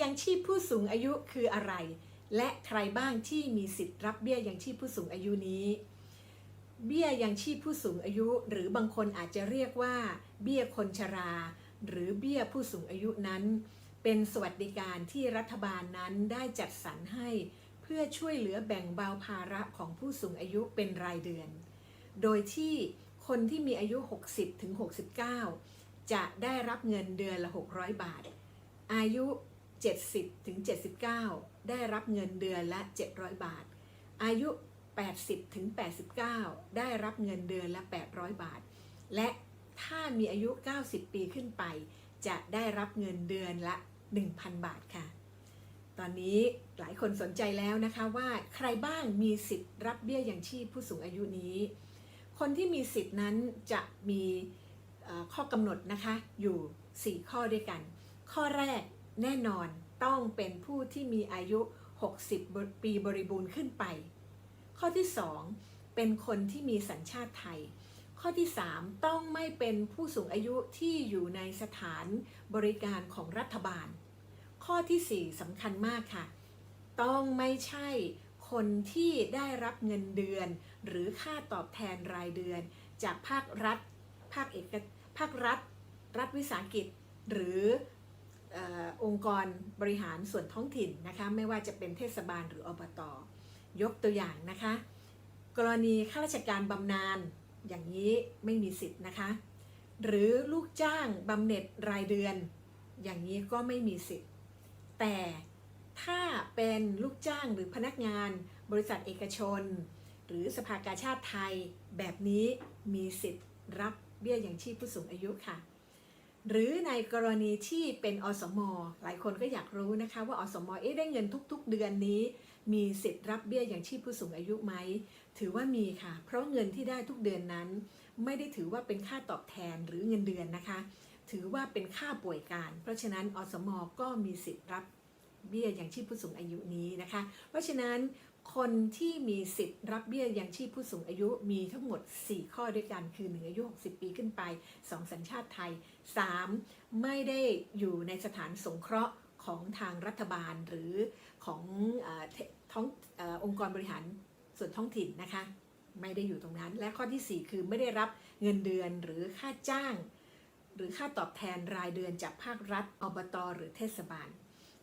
ยังชีพผู้สูงอายุคืออะไร และใครบ้างที่มีสิทธิ์รับเบี้ยยังชีพผู้สูงอายุนี้ เบี้ยยังชีพผู้สูงอายุ หรือบางคนอาจจะเรียกว่า เบี้ยคนชรา หรือเบี้ยผู้สูงอายุนั้น เป็นสวัสดิการที่รัฐบาลนั้นได้จัดสรรให้ เพื่อช่วยเหลือแบ่งเบาภาระของผู้สูงอายุเป็นรายเดือน โดยที่คนที่มีอายุ 60ถึง69 จะได้รับเงินเดือนละ 600 บาท อายุ 70ถึง79 ได้รับเงินเดือนละ 700 บาท อายุ 80ถึง89 ได้รับเงินเดือนละ 800 บาท และถ้ามีอายุ 90 ปีขึ้นไป จะได้รับเงินเดือนละ 1,000 บาทค่ะ ตอนนี้หลายคนสนใจแล้วนะคะว่าใครบ้างมีสิทธิ์รับเบี้ยยังชีพผู้สูงอายุนี้ คนที่มีสิทธินั้นจะมีข้อกำหนดนะคะอยู่ 4 ข้อด้วยกัน ข้อแรก แน่นอนต้องเป็นผู้ที่มีอายุ 60 ปีบริบูรณ์ขึ้นไป ข้อที่ 2 เป็นคนที่มีสัญชาติไทย ข้อที่ 3 ต้องไม่เป็นผู้สูงอายุที่อยู่ในสถานบริการของรัฐบาล ข้อทีสี่4สำคัญมากค่ะ ต้องไม่ใช่คนที่ได้รับเงินเดือน หรือค่าตอบแทนรายเดือน จากภาครัฐ ภาคเอกภาครัฐ รัฐวิสาหกิจ หรือ องค์กรบริหารส่วนท้องถิ่นนะคะไม่ว่าจะเป็นเทศบาลหรืออบตยกตัวอย่างนะคะ กรณีข้าราชการบำนาญอย่างนี้ไม่มีสิทธิ์นะคะ หรือลูกจ้างบำเหน็จรายเดือน อย่างนี้ก็ไม่มีสิทธิ์ แต่ถ้าเป็นลูกจ้างหรือพนักงานบริษัทเอกชน หรือสภากาชาติไทยแบบนี้มีสิทธิ์รับเบี้ยอยังชีพผู้สูงอายุค่ะ หรือในกรณีที่เป็นอสม หลายคนก็อยากรู้นะคะว่าอสม เอ๊ะได้เงินทุก ๆ เดือนนี้ มีสิทธิ์รับเบี้ยอยังชีพผู้สูงอายุไหม ถือว่ามีค่ะ เพราะเงินที่ได้ทุกเดือนนั้น ไม่ได้ถือว่าเป็นค่าตอบแทนหรือเงินเดือนนะคะ ถือว่าเป็นค่าป่วยการ เพราะฉะนั้นอสม ก็มีสิทธิ์รับเบี้ยอยังชีพผู้สูงอายุนี้นะคะ เพราะฉะนั้น คนที่มีสิทธิ์รับเบี้ยยังชีพผู้สูงอายุมีทั้งหมด 4 ข้อด้วยกัน คือ 1 อายุ 60 ปีขึ้นไป 2 สัญชาติไทย 3. ไม่ได้อยู่ในสถานสงเคราะห์ของทางรัฐบาลหรือของอท้องอองค์กรบริหารส่วนท้องถิ่นนะคะ ไม่ได้อยู่ตรงนั้น และข้อทีสี่4 คือไม่ได้รับเงินเดือนหรือค่าจ้าง หรือค่าตอบแทนรายเดือนจากภาครัฐอบต หรือเทศบาล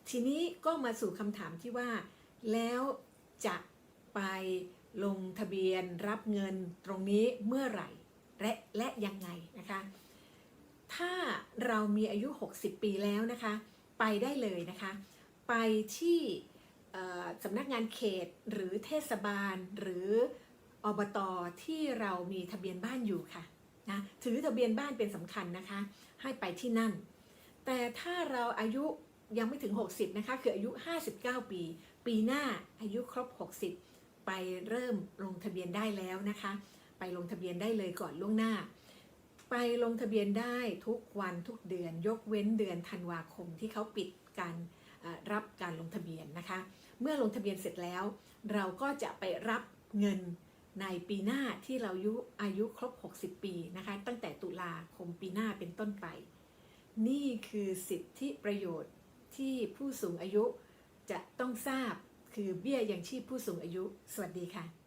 ทีนี้ก็มาสู่คำถามที่ว่าแล้ว จะไปลงทะเบียนรับเงินตรงนี้เมื่อไหร่ และและยังไงนะคะ ถ้าเรามีอายุ 60 ปีแล้วนะคะ ไปได้เลยนะคะ ไปที่สำนักงานเขตหรือเทศบาลหรืออบตที่เรามีทะเบียนบ้านอยู่ค่ะนะถือทะเบียนบ้านเป็นสำคัญนะคะ ให้ไปที่นั่น แต่ถ้าเราอายุ ยังไม่ถึง 60 นะคะ คืออายุ 59 ปี ปีหน้าอายุครบ 60 ไปเริ่มลงทะเบียนได้แล้วนะคะ ไปลงทะเบียนได้เลยก่อนล่วงหน้า ไปลงทะเบียนได้ทุกวันทุกเดือน ยกเว้นเดือนธันวาคมที่เขาปิดการรับการลงทะเบียนนะคะ เมื่อลงทะเบียนเสร็จแล้ว เราก็จะไปรับเงินในปีหน้าที่เราอายุอายุครบ 60 ปีนะคะ ตั้งแต่ตุลาคมปีหน้าเป็นต้นไป นี่คือสิทธิประโยชน์ ที่ผู้สูงอายุจะต้องทราบคือเบี้ยยังชีพผู้สูงอายุ สวัสดีค่ะ